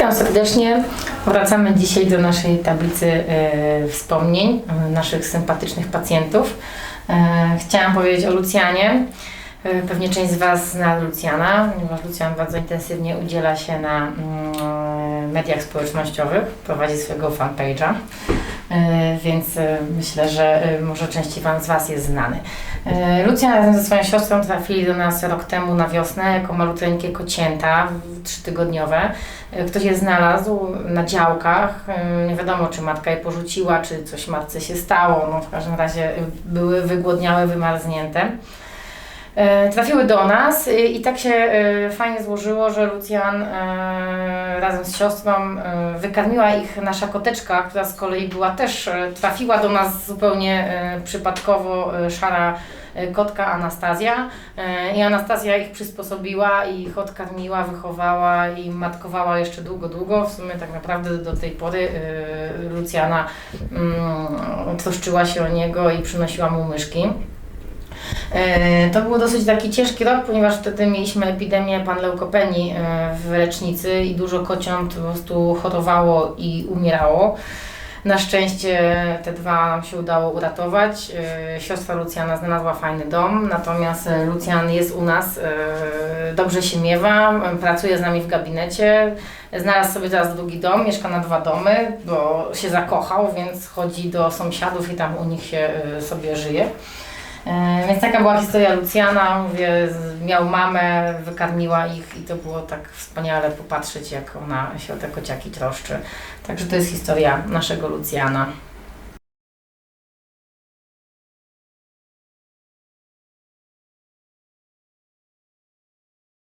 Witam serdecznie. Wracamy dzisiaj do naszej tablicy e, wspomnień e, naszych sympatycznych pacjentów. E, chciałam powiedzieć o Lucjanie. Pewnie część z Was zna Lucjana, ponieważ Lucjan bardzo intensywnie udziela się na mm, mediach społecznościowych, prowadzi swojego fanpage'a, więc e, myślę, że e, może części Wam z Was jest znany. E, Lucjan razem ze swoją siostrą trafili do nas rok temu na wiosnę jako maluteńkie kocięta, trzytygodniowe. E, Ktoś je znalazł na działkach. e, Nie wiadomo, czy matka je porzuciła, czy coś matce się stało. No, w każdym razie e, były wygłodniałe, wymarznięte. E, Trafiły do nas e, i tak się e, fajnie złożyło, że Lucjan razem z siostrą wykarmiła ich nasza koteczka, która z kolei była też, trafiła do nas zupełnie przypadkowo szara kotka Anastazja i Anastazja ich przysposobiła i ich odkarmiła, wychowała i matkowała jeszcze długo, długo. W sumie tak naprawdę do tej pory Lucjana mm, troszczyła się o niego i przynosiła mu myszki. E, To był dosyć taki ciężki rok, ponieważ wtedy mieliśmy epidemię panleukopenii e, w lecznicy i dużo kociąt po prostu chorowało i umierało. Na szczęście te dwa nam się udało uratować. E, Siostra Lucjana znalazła fajny dom, natomiast Lucjan jest u nas, dobrze się miewa, pracuje z nami w gabinecie. Znalazł sobie teraz drugi dom, mieszka na dwa domy, bo się zakochał, więc chodzi do sąsiadów i tam u nich się sobie żyje. E, Więc taka była historia Lucjana. Mówię, miał mamę, wykarmiła ich i to było tak wspaniale popatrzeć, jak ona się o te kociaki troszczy. Także to jest historia naszego Lucjana.